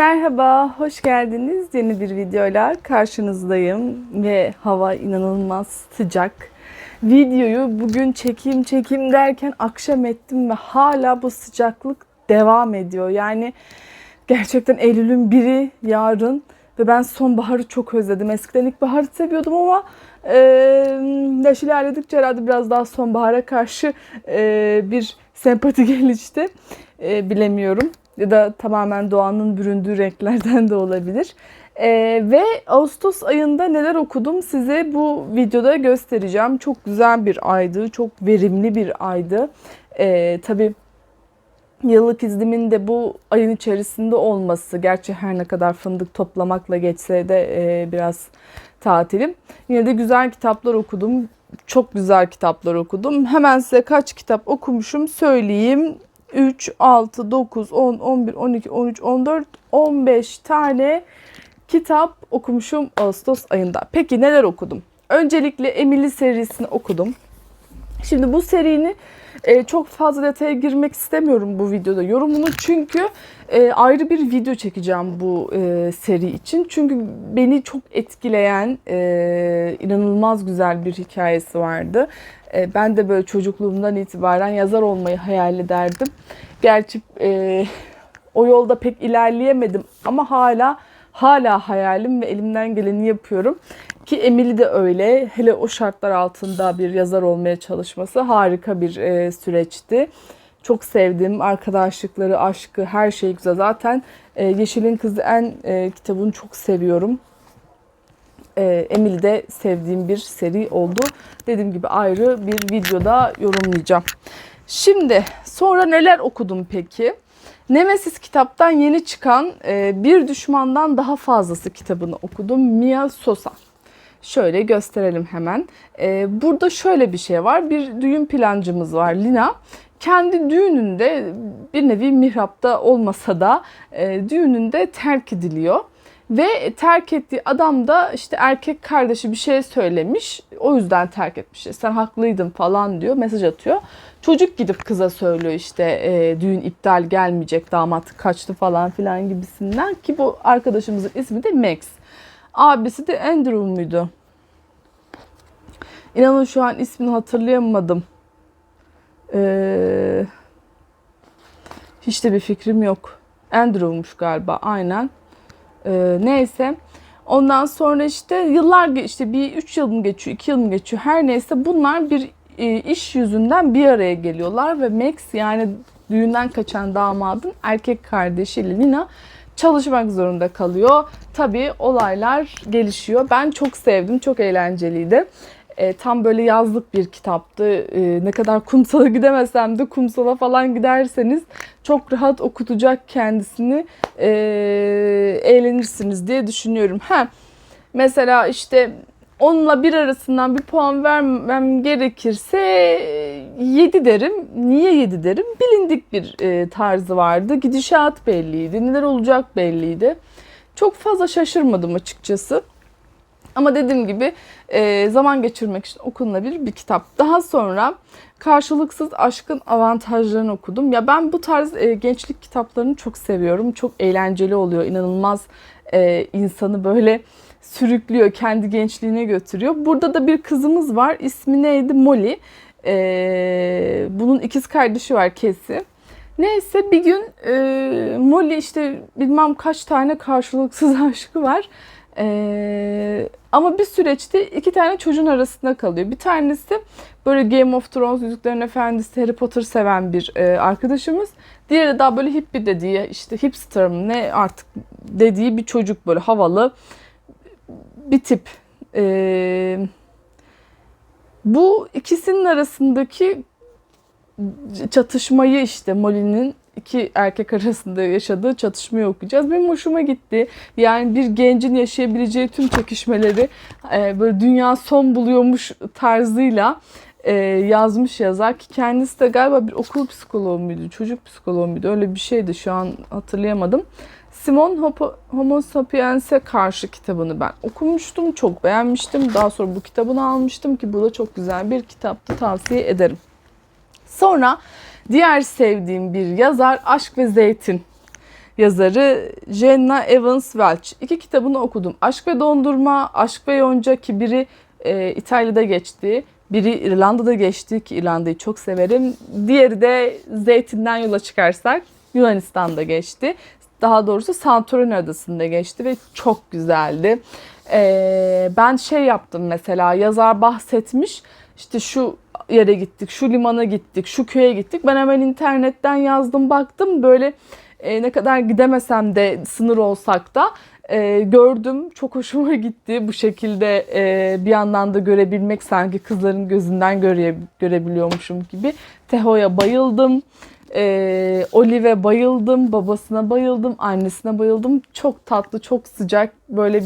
Merhaba, hoş geldiniz. Yeni bir videoyla karşınızdayım ve hava inanılmaz sıcak. Videoyu bugün çekeyim çekeyim derken akşam ettim ve hala bu sıcaklık devam ediyor. Yani gerçekten Eylül'ün biri yarın ve ben sonbaharı çok özledim. Eskiden ilkbaharı seviyordum ama e, yaş ilerledikçe herhalde biraz daha sonbahara karşı e, bir sempati gelişti. E, bilemiyorum ya da tamamen doğanın büründüğü renklerden de olabilir. Ee, ve Ağustos ayında neler okudum size bu videoda göstereceğim. Çok güzel bir aydı, çok verimli bir aydı. Ee, tabii yıllık iznimin de bu ayın içerisinde olması, gerçi her ne kadar fındık toplamakla geçse de e, biraz tatilim. Yine de güzel kitaplar okudum. Çok güzel kitaplar okudum. Hemen size kaç kitap okumuşum söyleyeyim. 3, 6, 9, 10, 11, 12, 13, 14, 15 tane kitap okumuşum Ağustos ayında. Peki neler okudum? Öncelikle Emily serisini okudum. Şimdi bu serinin e, çok fazla detaya girmek istemiyorum bu videoda yorumunu çünkü e, ayrı bir video çekeceğim bu e, seri için. Çünkü beni çok etkileyen e, inanılmaz güzel bir hikayesi vardı. E, ben de böyle çocukluğumdan itibaren yazar olmayı hayal ederdim. Gerçi e, o yolda pek ilerleyemedim ama hala hala hayalim ve elimden geleni yapıyorum. Ki Emily de öyle. Hele o şartlar altında bir yazar olmaya çalışması harika bir e, süreçti. Çok sevdim. Arkadaşlıkları, aşkı, her şey güzel. Zaten e, Yeşil'in Kızı en e, kitabını çok seviyorum. E, Emily de sevdiğim bir seri oldu. Dediğim gibi ayrı bir videoda yorumlayacağım. Şimdi sonra neler okudum peki? Nemesis kitaptan yeni çıkan e, Bir Düşmandan Daha Fazlası kitabını okudum. Mia Sosa. Şöyle gösterelim hemen. E, burada şöyle bir şey var. Bir düğün plancımız var Lina. Kendi düğününde bir nevi mihrapta olmasa da e, düğününde terk ediliyor. Ve terk ettiği adam da işte erkek kardeşi bir şey söylemiş. O yüzden terk etmiş. Sen haklıydın falan diyor. Mesaj atıyor. Çocuk gidip kıza söylüyor işte e, düğün iptal gelmeyecek damat kaçtı falan filan gibisinden. Ki bu arkadaşımızın ismi de Max. Abisi de Andrew muydu? İnanın şu an ismini hatırlayamadım. Ee, hiç de bir fikrim yok. Andrew'muş galiba aynen. Ee, neyse. Ondan sonra işte yıllar işte bir 3 yıl mı geçiyor, 2 yıl mı geçiyor her neyse bunlar bir e, iş yüzünden bir araya geliyorlar ve Max yani düğünden kaçan damadın erkek kardeşiyle Lina çalışmak zorunda kalıyor. Tabii olaylar gelişiyor. Ben çok sevdim, çok eğlenceliydi. E, tam böyle yazlık bir kitaptı. E, ne kadar kumsala gidemesem de kumsala falan giderseniz çok rahat okutacak kendisini. E, eğlenirsiniz diye düşünüyorum. Ha, mesela işte onunla bir arasından bir puan vermem gerekirse 7 derim. Niye 7 derim? Bilindik bir e, tarzı vardı. Gidişat belliydi. Neler olacak belliydi. Çok fazla şaşırmadım açıkçası. Ama dediğim gibi e, zaman geçirmek için okunabilir bir kitap. Daha sonra Karşılıksız Aşkın Avantajlarını okudum. Ya ben bu tarz e, gençlik kitaplarını çok seviyorum. Çok eğlenceli oluyor. İnanılmaz e, insanı böyle sürüklüyor, kendi gençliğine götürüyor. Burada da bir kızımız var. İsmi neydi? Molly. E, bunun ikiz kardeşi var Kesi. Neyse bir gün e, Molly işte bilmem kaç tane karşılıksız aşkı var. Ee, ama bir süreçte iki tane çocuğun arasında kalıyor. Bir tanesi böyle Game of Thrones, Yüzüklerin Efendisi, Harry Potter seven bir e, arkadaşımız. Diğeri daha böyle hippie dediği, işte hipster mı ne artık dediği bir çocuk böyle havalı bir tip. Ee, bu ikisinin arasındaki çatışmayı işte Molly'nin iki erkek arasında yaşadığı çatışmayı okuyacağız. Benim hoşuma gitti. Yani bir gencin yaşayabileceği tüm çekişmeleri e, böyle dünya son buluyormuş tarzıyla e, yazmış yazar ki kendisi de galiba bir okul psikoloğu muydu, çocuk psikoloğu muydu öyle bir şeydi şu an hatırlayamadım. Simon Homo sapiens'e karşı kitabını ben okumuştum, çok beğenmiştim. Daha sonra bu kitabını almıştım ki bu da çok güzel bir kitaptı tavsiye ederim. Sonra Diğer sevdiğim bir yazar Aşk ve Zeytin. yazarı Jenna Evans Welch. İki kitabını okudum. Aşk ve Dondurma, Aşk ve Yonca ki biri e, İtalya'da geçti. Biri İrlanda'da geçti ki İrlanda'yı çok severim. Diğeri de Zeytin'den yola çıkarsak Yunanistan'da geçti. Daha doğrusu Santorini adasında geçti ve çok güzeldi. Ee, ben şey yaptım mesela yazar bahsetmiş işte şu yere gittik, şu limana gittik, şu köye gittik. Ben hemen internetten yazdım baktım böyle e, ne kadar gidemesem de sınır olsak da e, gördüm. Çok hoşuma gitti bu şekilde e, bir yandan da görebilmek sanki kızların gözünden göre, görebiliyormuşum gibi. Teho'ya bayıldım. E, Olive bayıldım, babasına bayıldım, annesine bayıldım. Çok tatlı, çok sıcak, böyle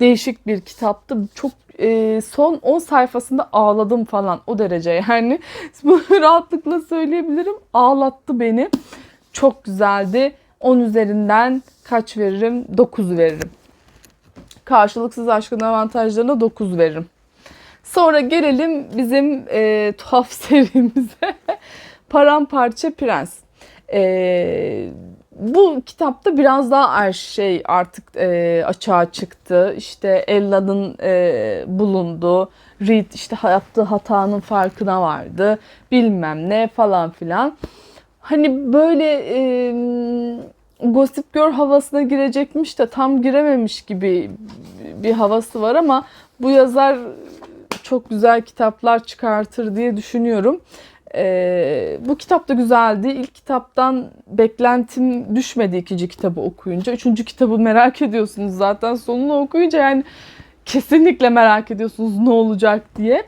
değişik bir kitaptı. Çok e, son 10 sayfasında ağladım falan o derece yani. Bunu rahatlıkla söyleyebilirim. Ağlattı beni. Çok güzeldi. 10 üzerinden kaç veririm? 9 veririm. Karşılıksız aşkın avantajlarına 9 veririm. Sonra gelelim bizim e, tuhaf serimize. Paramparça Prens. E, bu kitapta biraz daha her şey artık e, açığa çıktı. İşte Ella'nın e, bulunduğu, Reed işte yaptığı hatanın farkına vardı. Bilmem ne falan filan. Hani böyle e, Gossip Girl havasına girecekmiş de tam girememiş gibi bir havası var ama bu yazar çok güzel kitaplar çıkartır diye düşünüyorum. Ee, bu kitap da güzeldi. İlk kitaptan beklentim düşmedi ikinci kitabı okuyunca. Üçüncü kitabı merak ediyorsunuz zaten sonunu okuyunca yani kesinlikle merak ediyorsunuz ne olacak diye.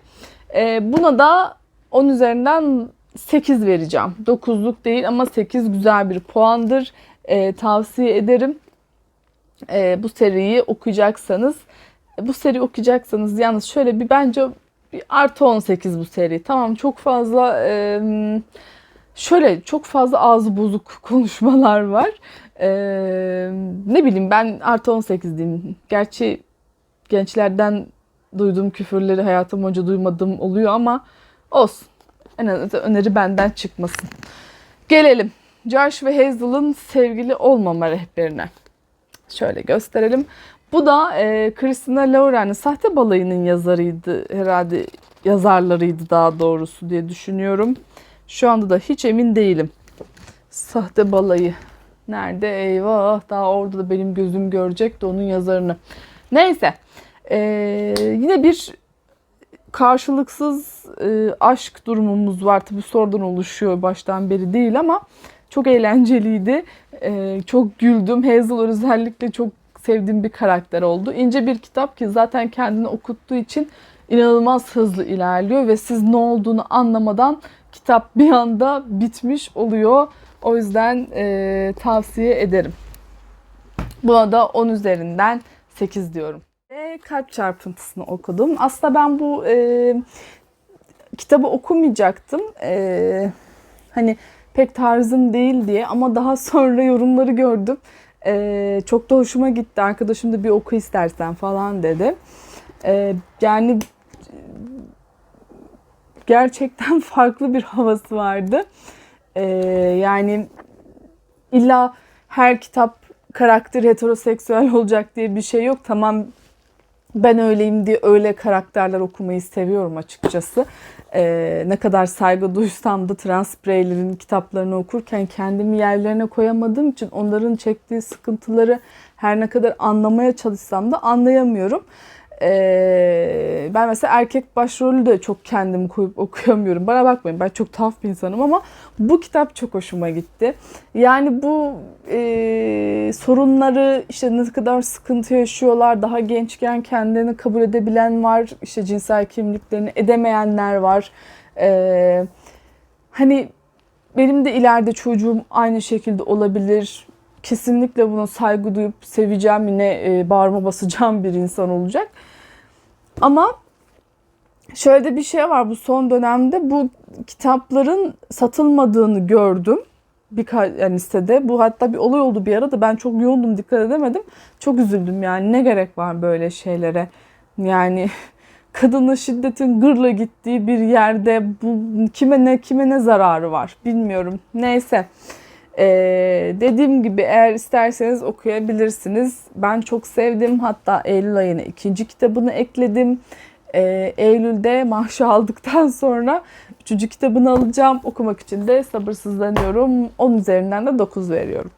Ee, buna da 10 üzerinden 8 vereceğim. 9'luk değil ama 8 güzel bir puandır. Ee, tavsiye ederim. Ee, bu seriyi okuyacaksanız bu seri okuyacaksanız yalnız şöyle bir bence artı 18 bu seri. Tamam çok fazla e, şöyle çok fazla ağzı bozuk konuşmalar var. E, ne bileyim ben artı 18 diyeyim. Gerçi gençlerden duyduğum küfürleri hayatım boyunca duymadığım oluyor ama olsun. En azından öneri benden çıkmasın. Gelelim Josh ve Hazel'ın sevgili olmama rehberine. Şöyle gösterelim. Bu da e, Christina Lauren'in Sahte Balayı'nın yazarıydı herhalde yazarlarıydı daha doğrusu diye düşünüyorum. Şu anda da hiç emin değilim. Sahte Balayı. Nerede? Eyvah daha orada da benim gözüm görecek de onun yazarını. Neyse. E, yine bir karşılıksız e, aşk durumumuz var. Tabi sorudan oluşuyor baştan beri değil ama çok eğlenceliydi. E, çok güldüm. Hazel özellikle çok sevdiğim bir karakter oldu. İnce bir kitap ki zaten kendini okuttuğu için inanılmaz hızlı ilerliyor ve siz ne olduğunu anlamadan kitap bir anda bitmiş oluyor. O yüzden e, tavsiye ederim. Buna da 10 üzerinden 8 diyorum. Ve kalp çarpıntısını okudum. Aslında ben bu e, kitabı okumayacaktım. E, hani pek tarzım değil diye ama daha sonra yorumları gördüm. Ee, çok da hoşuma gitti. Arkadaşım da bir oku istersen falan dedi. Ee, yani gerçekten farklı bir havası vardı. Ee, yani illa her kitap karakter heteroseksüel olacak diye bir şey yok. Tamam ben öyleyim diye öyle karakterler okumayı seviyorum açıkçası. Ee, ne kadar saygı duysam da trans bireylerin kitaplarını okurken kendimi yerlerine koyamadığım için onların çektiği sıkıntıları her ne kadar anlamaya çalışsam da anlayamıyorum. Ee, ben mesela erkek başrolü de çok kendimi koyup okuyamıyorum. Bana bakmayın ben çok taf bir insanım ama bu kitap çok hoşuma gitti. Yani bu e, sorunları işte ne kadar sıkıntı yaşıyorlar. Daha gençken kendini kabul edebilen var. işte cinsel kimliklerini edemeyenler var. Ee, hani benim de ileride çocuğum aynı şekilde olabilir. Kesinlikle buna saygı duyup seveceğim yine e, bağırma basacağım bir insan olacak. Ama şöyle de bir şey var bu son dönemde bu kitapların satılmadığını gördüm birkaç yani sitede. Bu hatta bir olay oldu bir ara da ben çok yoğundum dikkat edemedim. Çok üzüldüm yani ne gerek var böyle şeylere. Yani kadına şiddetin gırla gittiği bir yerde bu kime ne kime ne zararı var bilmiyorum. Neyse. Ee, dediğim gibi eğer isterseniz okuyabilirsiniz. Ben çok sevdim. Hatta Eylül ayına ikinci kitabını ekledim. Ee, Eylül'de maaşı aldıktan sonra üçüncü kitabını alacağım. Okumak için de sabırsızlanıyorum. 10 üzerinden de 9 veriyorum.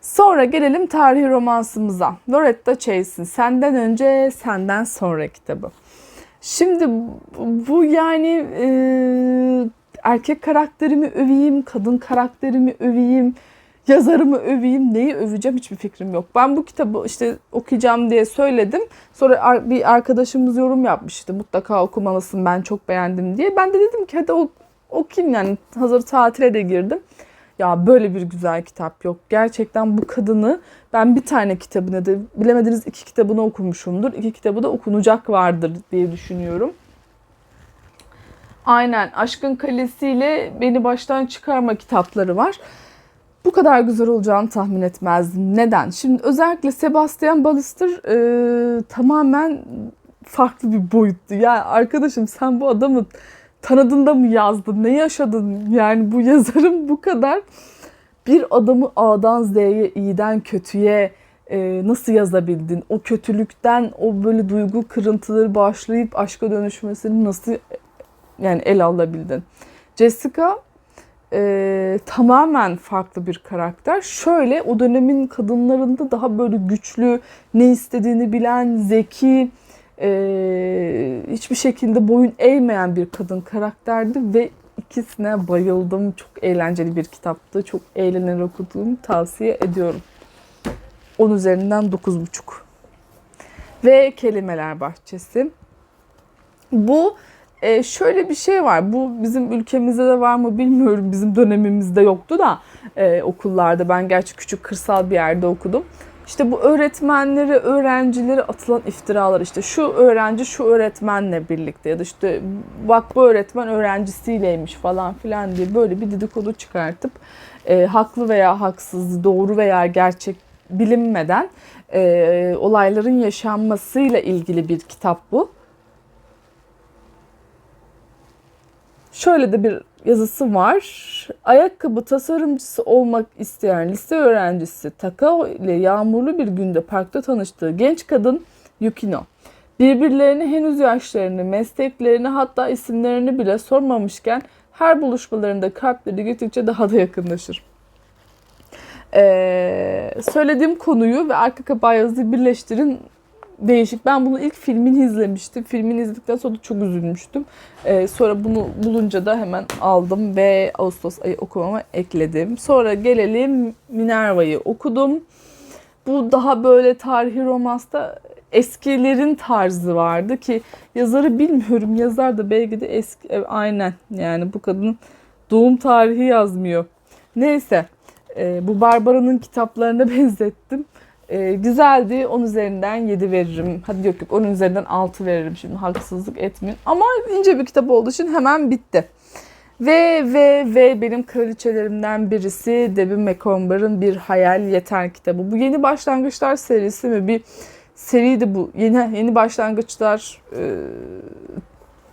Sonra gelelim tarihi romansımıza. Loretta Chase'in Senden Önce Senden Sonra kitabı. Şimdi bu yani e, erkek karakterimi öveyim, kadın karakterimi öveyim, yazarımı öveyim, neyi öveceğim hiçbir fikrim yok. Ben bu kitabı işte okuyacağım diye söyledim. Sonra bir arkadaşımız yorum yapmıştı mutlaka okumalısın ben çok beğendim diye. Ben de dedim ki hadi okuyayım yani hazır tatile de girdim. Ya böyle bir güzel kitap yok. Gerçekten bu kadını ben bir tane kitabını da bilemediniz iki kitabını okumuşumdur. İki kitabı da okunacak vardır diye düşünüyorum. Aynen Aşkın Kalesi ile Beni Baştan Çıkarma kitapları var. Bu kadar güzel olacağını tahmin etmezdim. Neden? Şimdi özellikle Sebastian Ballister e, tamamen farklı bir boyuttu. Ya arkadaşım sen bu adamı tanıdığında mı yazdın? Ne yaşadın? Yani bu yazarın bu kadar bir adamı A'dan Z'ye, iyiden kötüye e, nasıl yazabildin? O kötülükten o böyle duygu kırıntıları başlayıp aşka dönüşmesini nasıl yani el alabildin? Jessica e, tamamen farklı bir karakter. Şöyle o dönemin kadınlarında daha böyle güçlü, ne istediğini bilen, zeki, e, hiçbir şekilde boyun eğmeyen bir kadın karakterdi ve ikisine bayıldım. Çok eğlenceli bir kitaptı. Çok eğlenerek okuduğum tavsiye ediyorum. 10 üzerinden 9,5. Ve Kelimeler Bahçesi. Bu e, şöyle bir şey var. Bu bizim ülkemizde de var mı bilmiyorum. Bizim dönemimizde yoktu da e, okullarda. Ben gerçi küçük kırsal bir yerde okudum. İşte bu öğretmenlere, öğrencilere atılan iftiralar işte şu öğrenci şu öğretmenle birlikte ya da işte bak bu öğretmen öğrencisiyleymiş falan filan diye böyle bir dedikodu çıkartıp e, haklı veya haksız, doğru veya gerçek bilinmeden e, olayların yaşanmasıyla ilgili bir kitap bu. Şöyle de bir yazısı var. Ayakkabı tasarımcısı olmak isteyen lise öğrencisi Takao ile yağmurlu bir günde parkta tanıştığı genç kadın Yukino. Birbirlerini henüz yaşlarını, mesleklerini hatta isimlerini bile sormamışken her buluşmalarında kalpleri gittikçe daha da yakınlaşır. Ee, söylediğim konuyu ve arka kapağı yazıyı birleştirin değişik. Ben bunu ilk filmini izlemiştim. Filmini izledikten sonra çok üzülmüştüm. Ee, sonra bunu bulunca da hemen aldım ve Ağustos ayı okumama ekledim. Sonra gelelim Minerva'yı okudum. Bu daha böyle tarihi romansta eskilerin tarzı vardı ki yazarı bilmiyorum. Yazar da belki de eski e, aynen yani bu kadın doğum tarihi yazmıyor. Neyse e, bu Barbara'nın kitaplarına benzettim. E, güzeldi. 10 üzerinden 7 veririm. Hadi yok yok 10 üzerinden 6 veririm şimdi haksızlık etmeyin. Ama ince bir kitap olduğu için hemen bitti. Ve ve ve benim kraliçelerimden birisi Debbie McComber'ın Bir Hayal Yeter kitabı. Bu Yeni Başlangıçlar serisi mi? Bir seriydi bu. Yeni yeni başlangıçlar e,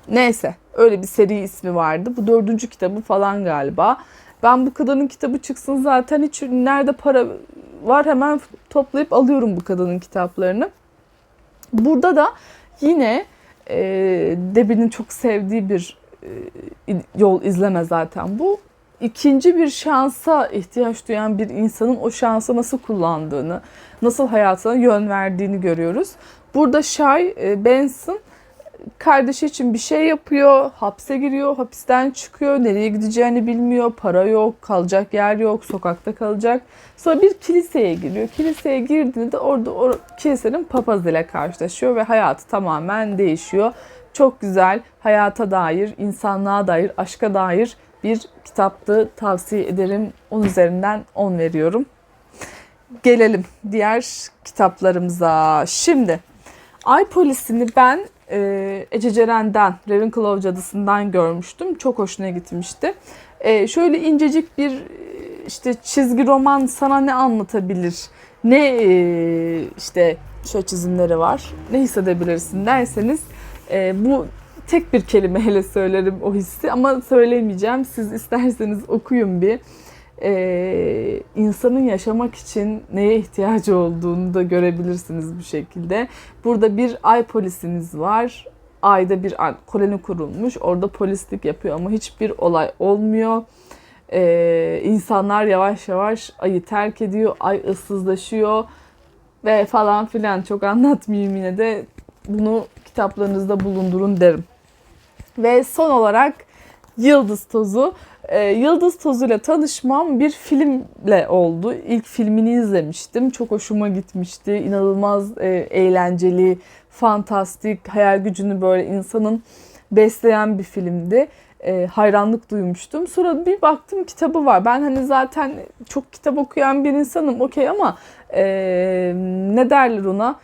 neyse öyle bir seri ismi vardı. Bu dördüncü kitabı falan galiba. Ben bu kadının kitabı çıksın zaten hiç nerede para var hemen toplayıp alıyorum bu kadının kitaplarını. Burada da yine e, Debbie'nin çok sevdiği bir e, yol izleme zaten bu. İkinci bir şansa ihtiyaç duyan bir insanın o şansı nasıl kullandığını, nasıl hayatına yön verdiğini görüyoruz. Burada Shay e, Benson kardeşi için bir şey yapıyor, hapse giriyor, hapisten çıkıyor, nereye gideceğini bilmiyor, para yok, kalacak yer yok, sokakta kalacak. Sonra bir kiliseye giriyor. Kiliseye girdiğinde orada o kilisenin papazıyla karşılaşıyor ve hayatı tamamen değişiyor. Çok güzel, hayata dair, insanlığa dair, aşka dair bir kitaptı. Tavsiye ederim. 10 üzerinden 10 veriyorum. Gelelim diğer kitaplarımıza. Şimdi Ay Polisi'ni ben e, Ece Ceren'den, Ravenclaw Cadısı'ndan görmüştüm. Çok hoşuna gitmişti. E, şöyle incecik bir işte çizgi roman sana ne anlatabilir? Ne e, işte şöyle çizimleri var. Ne hissedebilirsin derseniz e, bu tek bir kelimeyle söylerim o hissi ama söylemeyeceğim. Siz isterseniz okuyun bir. E, insanın yaşamak için neye ihtiyacı olduğunu da görebilirsiniz bu şekilde. Burada bir ay polisimiz var. Ayda bir koloni kurulmuş. Orada polislik yapıyor ama hiçbir olay olmuyor. Ee, insanlar yavaş yavaş ayı terk ediyor. Ay ıssızlaşıyor ve falan filan. Çok anlatmayayım yine de bunu kitaplarınızda bulundurun derim. Ve son olarak Yıldız Tozu. Ee, Yıldız Tozu ile tanışmam bir filmle oldu. İlk filmini izlemiştim. Çok hoşuma gitmişti. İnanılmaz e, eğlenceli, fantastik, hayal gücünü böyle insanın besleyen bir filmdi. E, hayranlık duymuştum. Sonra bir baktım kitabı var. Ben hani zaten çok kitap okuyan bir insanım okey ama e, ne derler ona?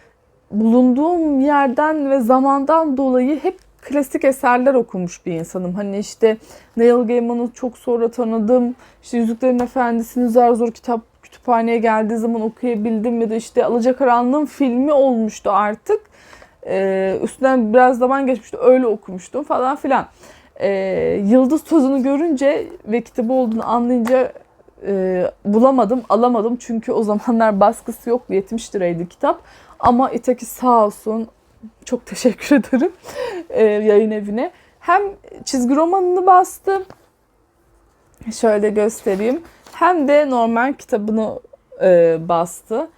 Bulunduğum yerden ve zamandan dolayı hep klasik eserler okumuş bir insanım. Hani işte Neil Gaiman'ı çok sonra tanıdım. İşte Yüzüklerin Efendisi'ni zar zor kitap kütüphaneye geldiği zaman okuyabildim ya da işte Alacakaranlığın filmi olmuştu artık. Ee, üstünden biraz zaman geçmişti. Öyle okumuştum falan filan. Ee, Yıldız Tozu'nu görünce ve kitabı olduğunu anlayınca e, bulamadım, alamadım. Çünkü o zamanlar baskısı yoktu. 70 liraydı kitap. Ama İtaki sağ olsun çok teşekkür ederim e, yayın evine. Hem çizgi romanını bastı. Şöyle göstereyim. Hem de normal kitabını e, bastı.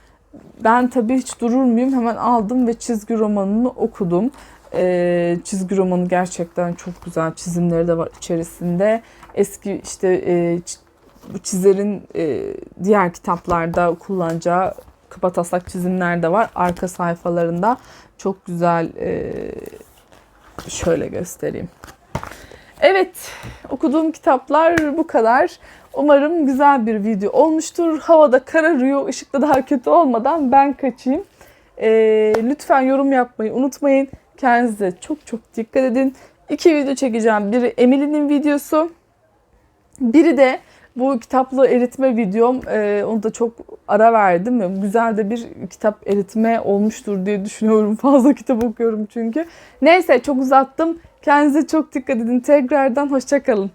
Ben tabii hiç durur muyum? Hemen aldım ve çizgi romanını okudum. E, çizgi romanı gerçekten çok güzel çizimleri de var içerisinde. Eski işte e, çizerin e, diğer kitaplarda kullanacağı kabataslak çizimler de var arka sayfalarında. Çok güzel e, şöyle göstereyim. Evet, okuduğum kitaplar bu kadar. Umarım güzel bir video olmuştur. Havada kararıyor, ışıkta daha kötü olmadan ben kaçayım. E, lütfen yorum yapmayı unutmayın. Kendinize çok çok dikkat edin. İki video çekeceğim. Biri Emily'nin videosu. Biri de bu kitaplı eritme videom. Ee, onu da çok ara verdim. Güzel de bir kitap eritme olmuştur diye düşünüyorum. Fazla kitap okuyorum çünkü. Neyse çok uzattım. Kendinize çok dikkat edin. Tekrardan hoşçakalın.